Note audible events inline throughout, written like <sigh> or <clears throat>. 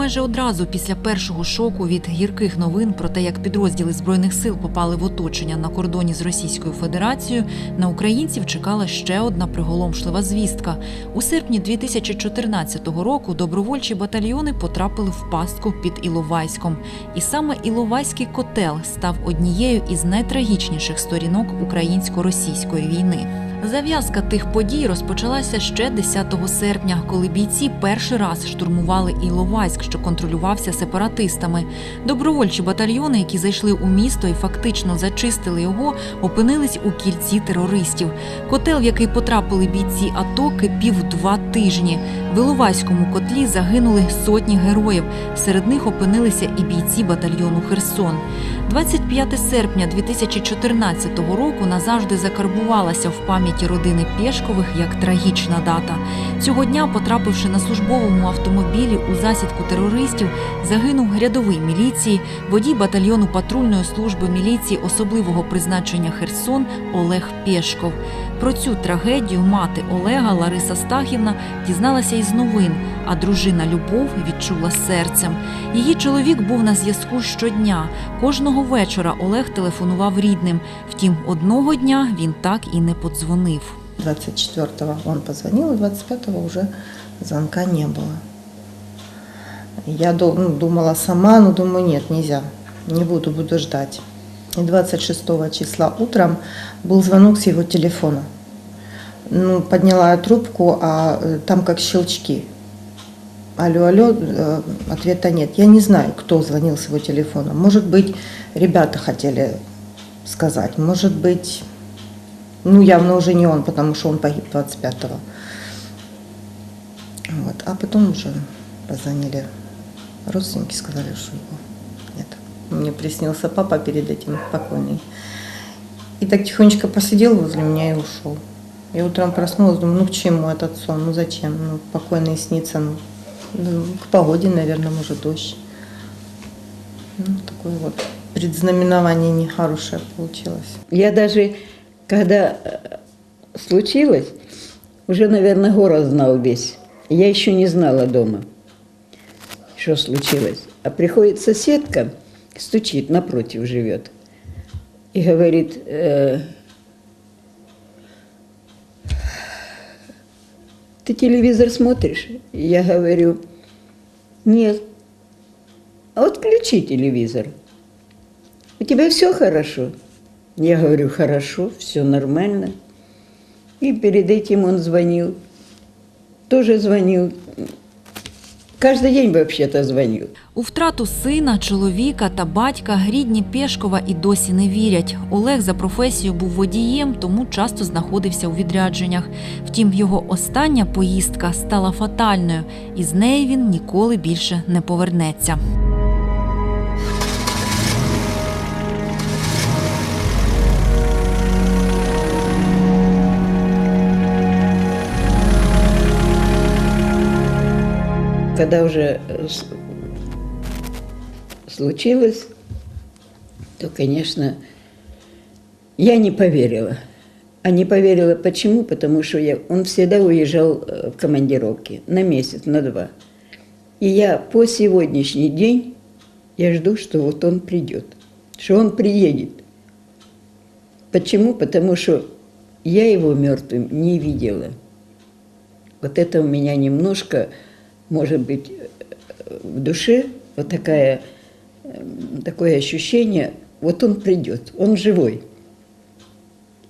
майже одразу після першого шоку від гірких новин про те, як підрозділи збройних сил попали в оточення на кордоні з Російською Федерацією, на українців чекала ще одна приголомшлива звістка. У серпні 2014 року добровольчі батальйони потрапили в пастку під Іловайськом. І саме Іловайський котел став однією із найтрагічніших сторінок українсько-російської війни. Зав'язка тих подій розпочалася ще 10 серпня, коли бійці перший раз штурмували Іловайськ, що контролювався сепаратистами. Добровольчі батальйони, які зайшли у місто і фактично зачистили його, опинились у кільці терористів. Котел, в який потрапили бійці АТО, кипів два тижні. В Іловайському котлі загинули сотні героїв. Серед них опинилися і бійці батальйону Херсон. 25 серпня 2014 року назавжди закарбувалася в пам'яті родини Пєшкових як трагічна дата. Цього дня, потрапивши на службовому автомобілі у засідку терористів, загинув рядовий міліції, водій батальйону патрульної служби міліції особливого призначення Херсон Олег Пєшков. Про цю трагедію мати Олега Лариса Стахівна дізналася із новин, а дружина Любов відчула серцем. Її чоловік був на зв'язку щодня. Кожного вечора Олег телефонував рідним. Втім, одного дня він так і не подзвонив. 24-го он позвонил, и 25-го уже звонка не было. Я ну, думала сама, но думаю, нет, нельзя, не буду, буду ждать. И 26 числа утром был звонок с его телефона. Ну, подняла я трубку, а э, там как щелчки. Алло, алло, э, ответа нет. Я не знаю, кто звонил с его телефона. Может быть, ребята хотели сказать, может быть, ну, явно уже не он, потому что он погиб 25-го. Вот. А потом уже позвонили родственники, сказали, что его. Мне приснился папа перед этим покойный. И так тихонечко посидел возле меня и ушел. Я утром проснулась, думаю, ну к чему этот сон, ну зачем, ну покойный снится, ну, ну, к погоде, наверное, может дождь. Ну, такое вот предзнаменование нехорошее получилось. Я даже, когда э, случилось, уже, наверное, город знал весь. Я еще не знала дома, что случилось. А приходит соседка, стучит, напротив живет, и говорит, э, ты телевизор смотришь? И Я говорю, нет. А вот включи телевизор. У тебя все хорошо? Я говорю, хорошо, все нормально. И перед этим он звонил. Тоже звонил. Каждый день вообще-то звонил. У втрату сина, чоловіка та батька рідні Пєшкова і досі не вірять. Олег за професією був водієм, тому часто знаходився у відрядженнях. Втім, його остання поїздка стала фатальною, і з неї він ніколи більше не повернеться. Когда уже э, случилось, то, конечно, я не поверила. А не поверила почему? Потому что я, он всегда уезжал э, в командировки на месяц, на два. И я по сегодняшний день я жду, что вот он придет, что он приедет. Почему? Потому что я его мертвым не видела. Вот это у меня немножко, может быть, э, в душе вот такая, эм, такое ощущение, вот он придет, он живой.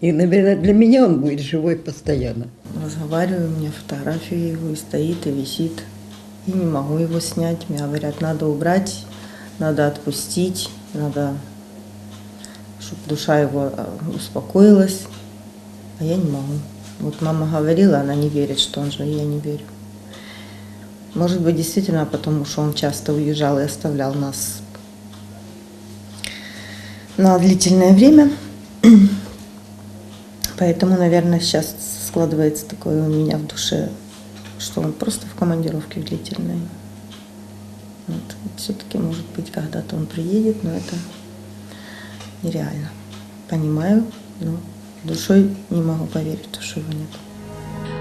И, наверное, для меня он будет живой постоянно. Разговариваю, у меня фотография его и стоит, и висит. И не могу его снять. Мне говорят, надо убрать, надо отпустить, надо, чтобы душа его э, успокоилась. А я не могу. Вот мама говорила, она не верит, что он жив, я не верю. Может быть, действительно, потому что он часто уезжал и оставлял нас на длительное время. <clears throat> Поэтому, наверное, сейчас складывается такое у меня в душе, что он просто в командировке в длительной. Вот. Все-таки, может быть, когда-то он приедет, но это нереально. Понимаю, но душой не могу поверить, что его нет.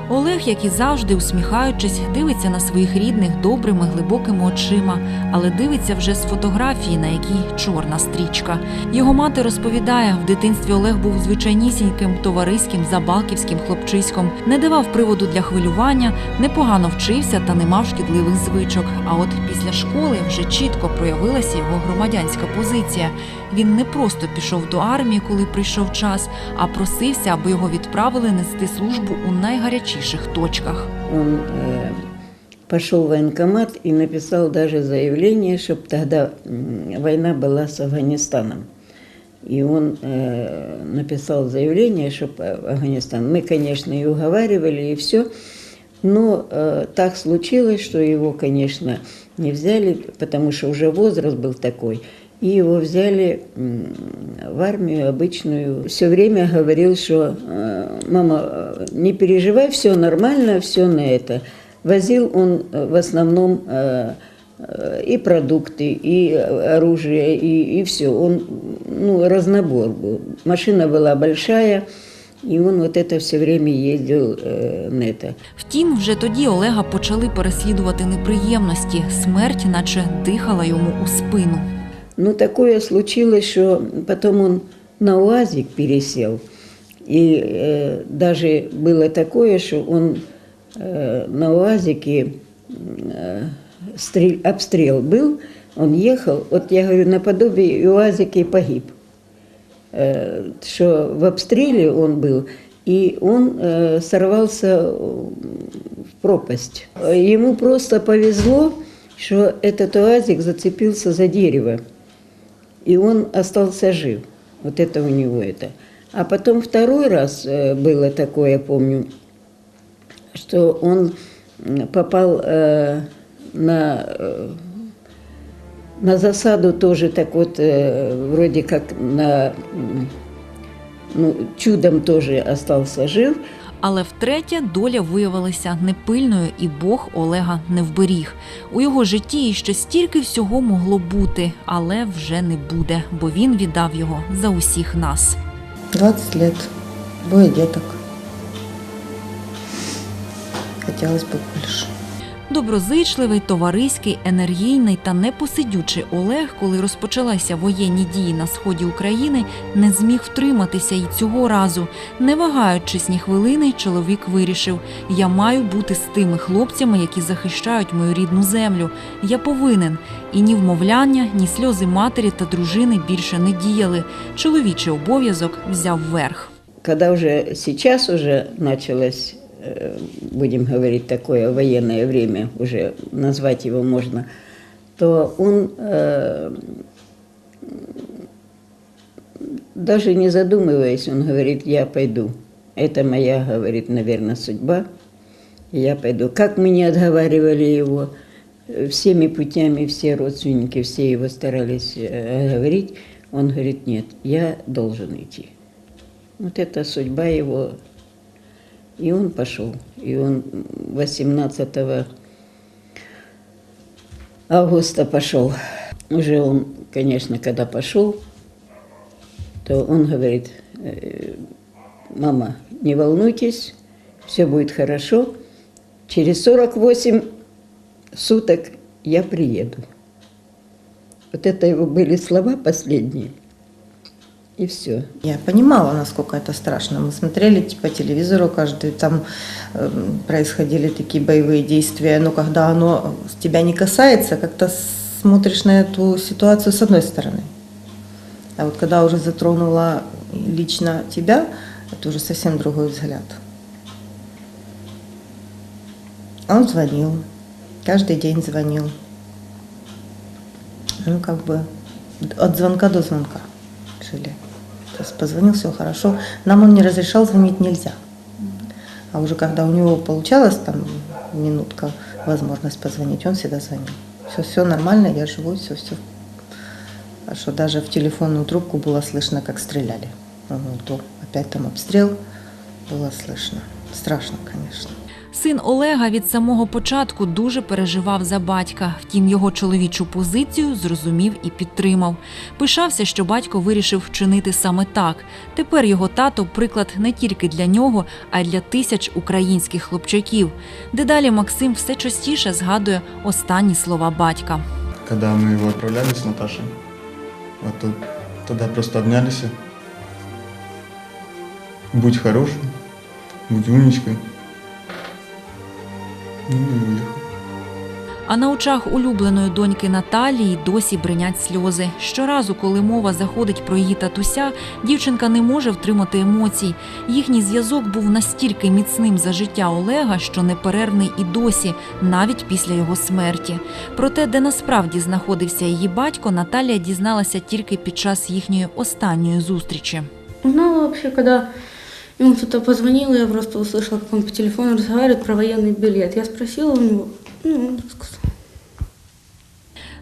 Олег, як і завжди, усміхаючись, дивиться на своїх рідних добрими, глибокими очима, але дивиться вже з фотографії, на якій чорна стрічка. Його мати розповідає, в дитинстві Олег був звичайнісіньким, товариським, забалківським хлопчиськом, не давав приводу для хвилювання, непогано вчився та не мав шкідливих звичок. А от після школи вже чітко проявилася його громадянська позиція. Він не просто пішов до армії, коли прийшов час, а просився, аби його відправили нести службу у найгарячіших точках. Он э, пошел в военкомат и написал даже заявление, чтобы тогда война была с Афганистаном. И он э, написал заявление, чтобы Афганистан. Мы, конечно, и уговаривали, и все. Но э, так случилось, что его, конечно, не взяли, потому что уже возраст был такой. И его взяли м, в армию обычную. Все время говорил, что э, мама, э, не переживай, все нормально, все на это. Возил он э, в основном э, э, и продукты, и оружие, и, и все. Он ну, разнобор был. Машина была большая, и он вот это все время ездил э, на это. Втім, вже тоді Олега почали переслідувати неприємності. Смерть, наче дихала йому у спину. Ну, такое случилось, что потом он на УАЗик пересел. И э, даже было такое, что он э, на УАЗике э, стрель- обстрел был, он ехал, вот я говорю, наподобие и УАЗик и погиб. Э, что в обстреле он был, и он э, сорвался в пропасть. Ему просто повезло, что этот УАЗик зацепился за дерево, и он остался жив. Вот это у него это. А потом второй раз э, было такое, я помню, что он м, попал э, на, э, на засаду тоже так вот, э, вроде как на, м, ну, чудом тоже остался жив, Але втретє доля виявилася непильною, і Бог Олега не вберіг. У його житті ще стільки всього могло бути, але вже не буде, бо він віддав його за усіх нас. 20 лет, двоє діток. Хотілося б больше. Доброзичливий, товариський, енергійний та непосидючий Олег, коли розпочалися воєнні дії на сході України, не зміг втриматися і цього разу. Не вагаючись ні хвилини, чоловік вирішив: я маю бути з тими хлопцями, які захищають мою рідну землю. Я повинен. І ні вмовляння, ні сльози матері та дружини більше не діяли. Чоловічий обов'язок взяв верх. когда уже сейчас уже началось, э, будем говорить, такое военное время, уже назвать его можно, то он э, даже не задумываясь, он говорит, я пойду. Это моя, говорит, наверное, судьба. Я пойду. Как мы не отговаривали его, э, всеми путями, все родственники, все его старались э, говорить, он говорит, нет, я должен идти. Вот это судьба его. И он пошел. И он 18 августа пошел. Уже он, конечно, когда пошел, то он говорит, «Э, мама, не волнуйтесь, все будет хорошо. Через 48 суток я приеду. Вот это его были слова последние. И все. Я понимала, насколько это страшно. Мы смотрели по телевизору каждый, там эм, происходили такие боевые действия, но когда оно тебя не касается, как-то смотришь на эту ситуацию с одной стороны. А вот когда уже затронула лично тебя, это уже совсем другой взгляд. Он звонил, каждый день звонил. Ну, как бы от звонка до звонка жили. Позвонил, все хорошо. Нам он не разрешал звонить нельзя. А уже когда у него получалось там минутка возможность позвонить, он всегда звонил. Все, все нормально, я живу, все, все. А что даже в телефонную трубку было слышно, как стреляли. Ну, то опять там обстрел было слышно. Страшно, конечно. Син Олега від самого початку дуже переживав за батька. Втім, його чоловічу позицію зрозумів і підтримав. Пишався, що батько вирішив вчинити саме так. Тепер його тато приклад не тільки для нього, а й для тисяч українських хлопчаків. Дедалі Максим все частіше згадує останні слова батька. Когда мы его отправляли с Наташей, то- тогда просто обнялись. Будь хорошим, будь умничкой. А на очах улюбленої доньки Наталії досі бринять сльози. Щоразу, коли мова заходить про її татуся, дівчинка не може втримати емоцій. Їхній зв'язок був настільки міцним за життя Олега, що неперервний і досі, навіть після його смерті. Про те, де насправді знаходився її батько, Наталія дізналася тільки під час їхньої останньої зустрічі. Узнала вообще, когда ему кто-то позвонил, я просто услышала, как он по телефону разговаривает про военный билет. Я спросила у него, ну, он рассказал.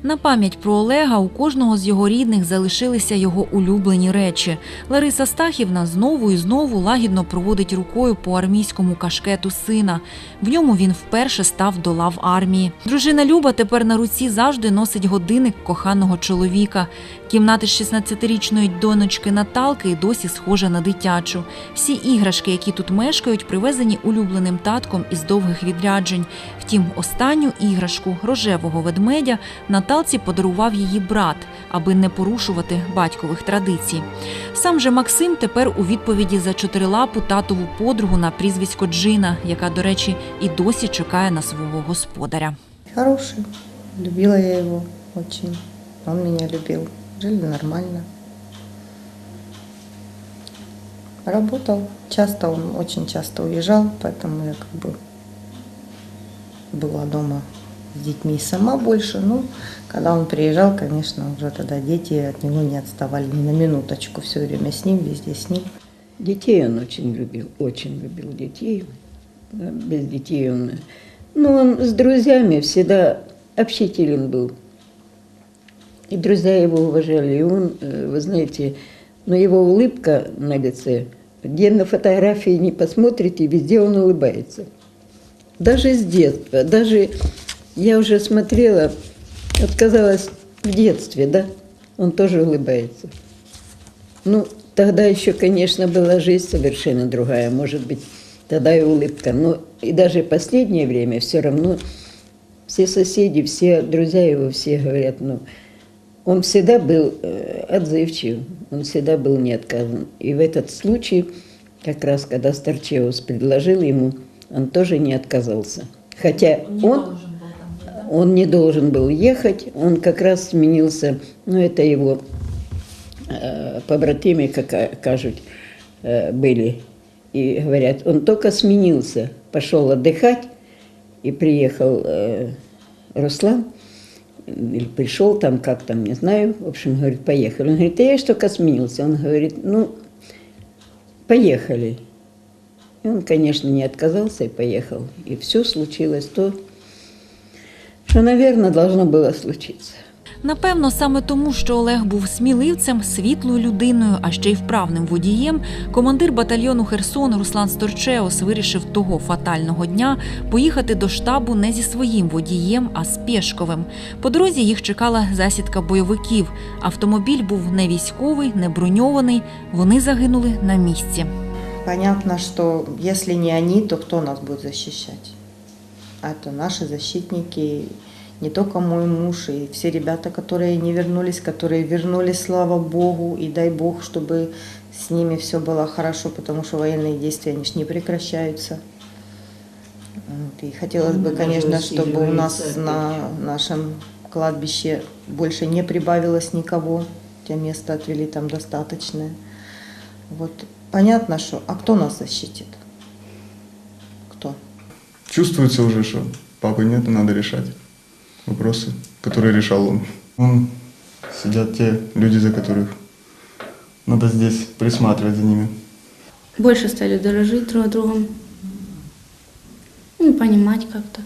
На пам'ять про Олега у кожного з його рідних залишилися його улюблені речі. Лариса Стахівна знову і знову лагідно проводить рукою по армійському кашкету сина. В ньому він вперше став до лав армії. Дружина Люба тепер на руці завжди носить годинник коханого чоловіка. Кімната з 16-річної донечки Наталки й досі схожа на дитячу. Всі іграшки, які тут мешкають, привезені улюбленим татком із довгих відряджень. Втім, останню іграшку рожевого ведмедя Наталці подарував її брат, аби не порушувати батькових традицій. Сам же Максим тепер у відповіді за чотирилапу татову подругу на прізвисько Джина, яка, до речі, і досі чекає на свого господаря. Хороший. Любила я его очень. Он меня любил. Жили нормально. Работал. Часто он очень часто уезжал, поэтому я как бы была дома с детьми сама больше. Ну, когда он приезжал, конечно, уже тогда дети от него не отставали ни на минуточку. Все время с ним, везде с ним. Детей он очень любил, очень любил детей. Без детей он... Ну, он с друзьями всегда общителен был. И друзья его уважали. И он, э, вы знаете, но его улыбка на лице, где на фотографии не посмотрите, везде он улыбается. Даже с детства, даже я уже смотрела, вот казалось, в детстве, да, он тоже улыбается. Ну, тогда еще, конечно, была жизнь совершенно другая, может быть, тогда и улыбка. Но и даже последнее время все равно все соседи, все друзья его, все говорят, ну, он всегда был э, отзывчив, он всегда был не отказан. И в этот случай, как раз когда Старчеус предложил ему, он тоже не отказался. Хотя он, он не должен был ехать, он как раз сменился, ну, это его э, побратимы, как кажут, э, были. И говорят, он только сменился, пошел отдыхать, и приехал э, Руслан, или пришел там, как там, не знаю, в общем, говорит, поехали. Он говорит, «Да я только сменился. Он говорит, ну, поехали. И он, конечно, не отказался и поехал. И все случилось то, что, наверное, должно было случиться. Напевно, саме тому, що Олег був сміливцем, світлою людиною, а ще й вправним водієм, командир батальйону Херсон Руслан Сторчеос вирішив того фатального дня поїхати до штабу не зі своїм водієм, а з Пєшковим. По дорозі їх чекала засідка бойовиків. Автомобіль був не військовий, не броньований. Вони загинули на місці. Понятно, что если не они, то кто нас будет защищать? А это наши защитники, не только мой муж, и все ребята, которые не вернулись, которые вернулись, слава Богу, и дай Бог, чтобы с ними все было хорошо, потому что военные действия, они ж не прекращаются. И хотелось бы, Ну, конечно, чтобы у нас на нашем кладбище больше не прибавилось никого, те места отвели там достаточное. Вот понятно, что, а кто нас защитит? Кто? Чувствуется уже, что папы нет, и надо решать вопросы, которые решал он. Он сидят те люди, за которых надо здесь присматривать за ними. Больше стали дорожить друг другом. Ну, понимать как-то.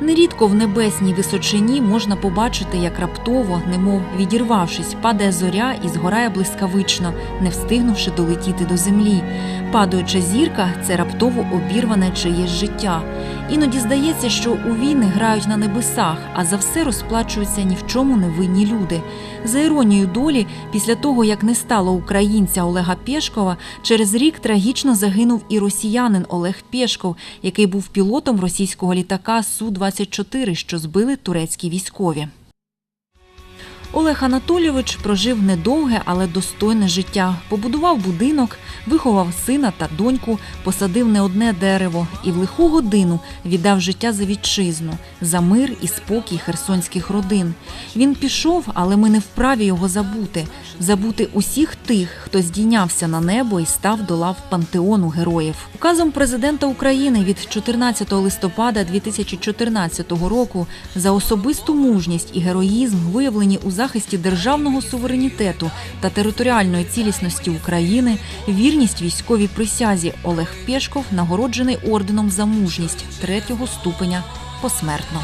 Нерідко в небесній височині можна побачити, як раптово, немов відірвавшись, падає зоря і згорає блискавично, не встигнувши долетіти до землі. Падаюча зірка це раптово обірване чиєсь життя. Іноді здається, що у війни грають на небесах, а за все розплачуються ні в чому не винні люди. За іронією долі, після того як не стало українця Олега Пєшкова, через рік трагічно загинув і росіянин Олег Пєшков, який був пілотом російського літака Су-24, що збили турецькі військові. Олег Анатолійович прожив недовге, але достойне життя. Побудував будинок, виховав сина та доньку, посадив не одне дерево і в лиху годину віддав життя за вітчизну, за мир і спокій херсонських родин. Він пішов, але ми не вправі його забути. Забути усіх тих, хто здійнявся на небо і став до лав пантеону героїв. Указом президента України від 14 листопада 2014 року за особисту мужність і героїзм, виявлені у захисті державного суверенітету та територіальної цілісності України, вірність військовій присязі Олег Пєшков нагороджений орденом за мужність третього ступеня посмертно.